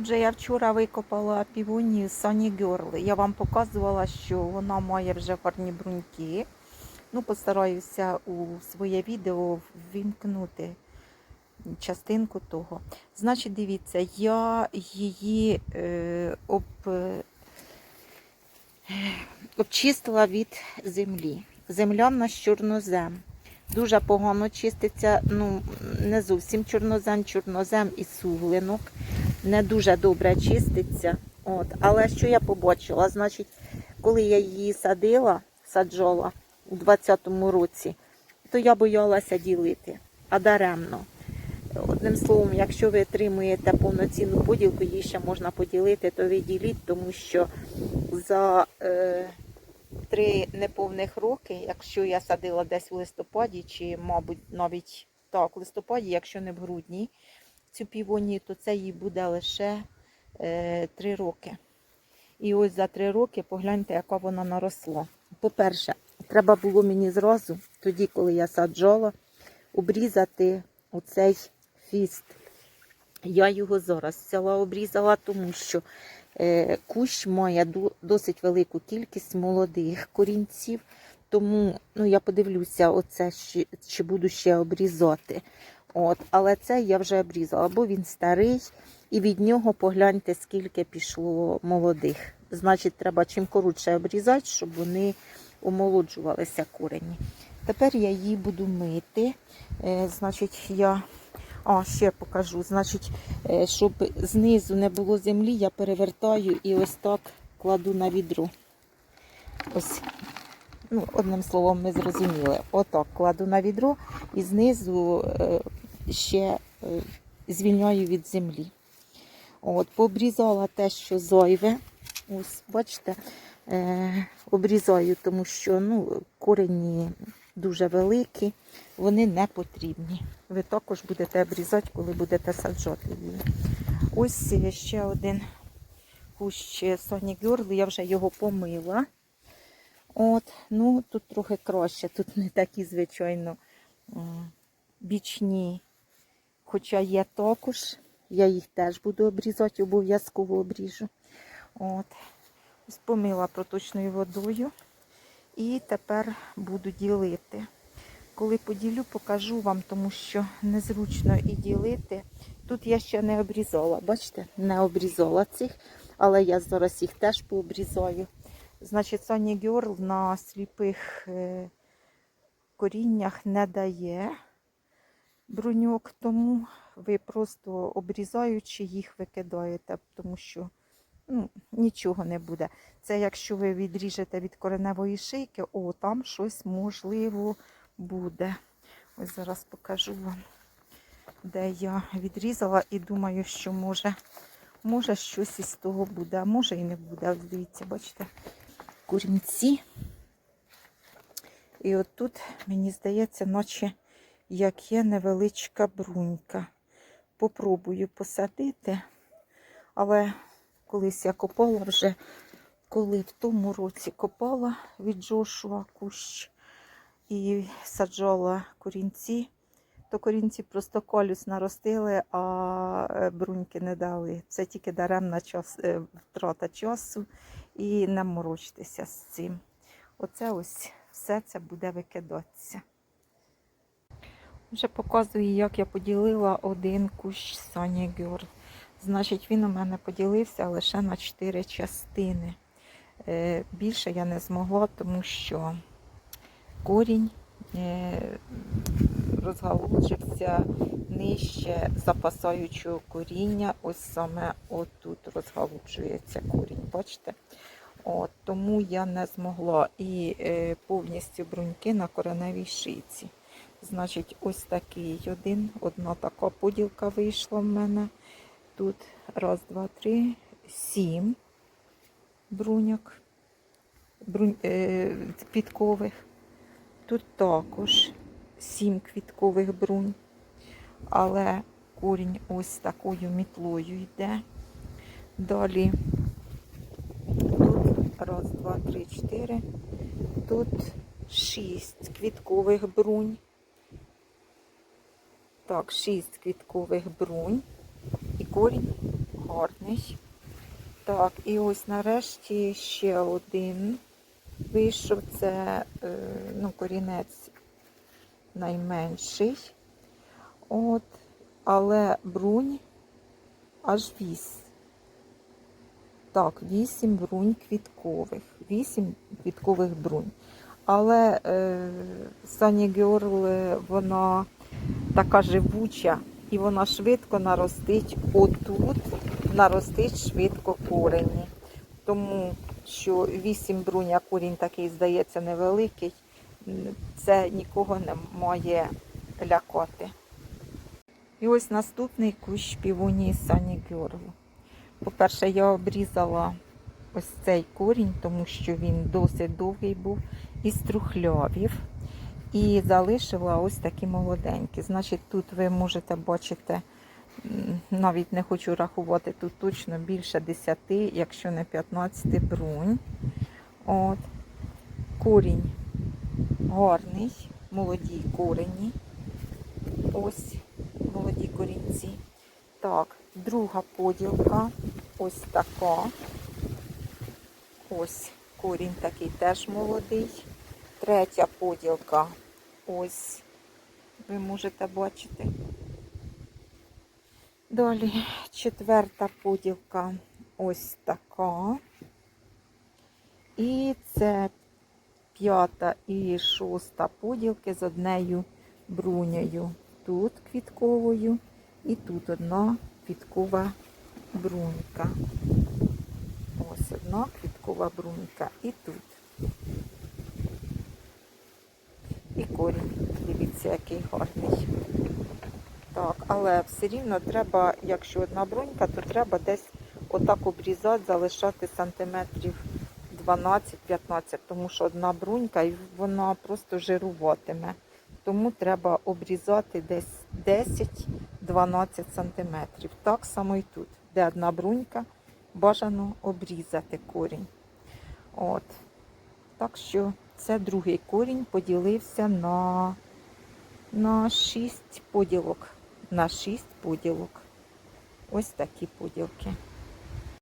Отже, я вчора викопала півонію Sunny Girl. Я вам показувала, що вона має вже гарні бруньки. Ну, постараюся у своє відео ввімкнути частинку того. Значить, дивіться, я її е, об, е, обчистила від землі. Земля в нас чорнозем. Дуже погано чиститься, ну не зовсім чорнозем, чорнозем і суглинок. Не дуже добре чиститься. От. Але що я побачила? Значить, коли я її садила, саджала у 20-му році, то я боялася ділити, а даремно. Одним словом, якщо ви отримуєте повноцінну поділку, її ще можна поділити, то ви діліть, тому що за е, три неповних роки, якщо я садила десь в листопаді, чи, мабуть, навіть так, в листопаді, якщо не в грудні, цю півонію, то це їй буде лише е, три роки. І ось за три роки погляньте, яка вона наросла. По-перше, треба було мені зразу, тоді, коли я саджала, обрізати оцей фіст. Я його зараз взяла, обрізала, тому що е, кущ має досить велику кількість молодих корінців. Тому ну, я подивлюся, оце, ще, чи буду ще обрізати. От, але це я вже обрізала, бо він старий, і від нього погляньте, скільки пішло молодих. Значить, треба чим коротше обрізати, щоб вони омолоджувалися корені. Тепер я її буду мити. Е, значить, я а, ще покажу. Значить, е, щоб знизу не було землі, я перевертаю і ось так кладу на відро. Ось, ну, одним словом, ми зрозуміли. Отак кладу на відро і знизу е, ще е, звільняю від землі. От, пообрізала те, що зойве. Ось, бачите, е, обрізаю, тому що ну, корені дуже великі, вони не потрібні. Ви також будете обрізати, коли будете саджати її. Ось е, ще один кущ Соні Гюрл, я вже його помила. От, ну тут трохи краще, тут не такі, звичайно, бічні. Хоча є також, я їх теж буду обрізати, обов'язково обріжу. От. Помила проточною водою. І тепер буду ділити. Коли поділю, покажу вам, тому що незручно і ділити. Тут я ще не обрізала, бачите, не обрізала цих, але я зараз їх теж пообрізаю. Значить, Sunny Girl на сліпих е, коріннях не дає бруньок, тому ви просто обрізаючи їх викидаєте, тому що ну, нічого не буде. Це якщо ви відріжете від кореневої шийки, о, там щось можливо буде. Ось зараз покажу вам, де я відрізала і думаю, що може, може щось із того буде, а може і не буде. Ось дивіться, бачите, курінці. І от тут, мені здається, наче як є невеличка брунька. Попробую посадити, але колись я копала вже, коли в тому році копала від Джошуа кущ і саджала корінці, то корінці просто колюс наростили, а е, бруньки не дали. Це тільки даремна час, е, втрата часу і не морочтеся з цим. Оце ось все це буде викидатися. Вже показую, як я поділила один кущ Sunny Girl. Значить, він у мене поділився лише на 4 частини. Е, Більше я не змогла, тому що корінь е, розгалужився нижче запасаючого коріння. Ось саме отут розгалужується корінь. Бачите? От, тому я не змогла і е, повністю бруньки на кореневій шийці. Значить, ось такий один, одна така поділка вийшла в мене. Тут раз, два, три, сім бруньок брунь, е, квіткових. Тут також сім квіткових брунь, але корінь ось такою мітлою йде. Далі тут раз, два, три, чотири. Тут шість квіткових брунь. Так, шість квіткових брунь і корінь гарний. Так, і ось нарешті ще один вийшов. Це е, ну, корінець найменший. От, але брунь аж вісь. Так, вісім брунь квіткових. Вісім квіткових брунь. Але е, Girl, е, вона така живуча і вона швидко наростить отут, наростить швидко корені. Тому що вісім брунь, а корінь такий, здається, невеликий, це нікого не має лякати. І ось наступний кущ півонії Sunny Girl. По-перше, я обрізала ось цей корінь, тому що він досить довгий був і струхлявів. І залишила ось такі молоденькі. Значить, тут ви можете бачити, навіть не хочу рахувати, тут точно більше 10, якщо не 15 брунь. От. Корінь гарний, молоді корені. Ось молоді корінці. Так, друга поділка ось така. Ось корінь такий теж молодий. Третя поділка. Ось ви можете бачити. Далі четверта поділка ось така. І це п'ята і шоста поділки з однею брунею. Тут квітковою і тут одна квіткова брунька. Ось одна квіткова брунька і тут. І корінь. Дивіться, який гарний. Так, але все рівно треба, якщо одна брунька, то треба десь отак обрізати, залишати сантиметрів 12-15, тому що одна брунька і вона просто жируватиме. Тому треба обрізати десь 10-12 сантиметрів. Так само і тут, де одна брунька, бажано обрізати корінь. От. Так що це другий корінь поділився на, на 6 поділок. На 6 поділок. Ось такі поділки.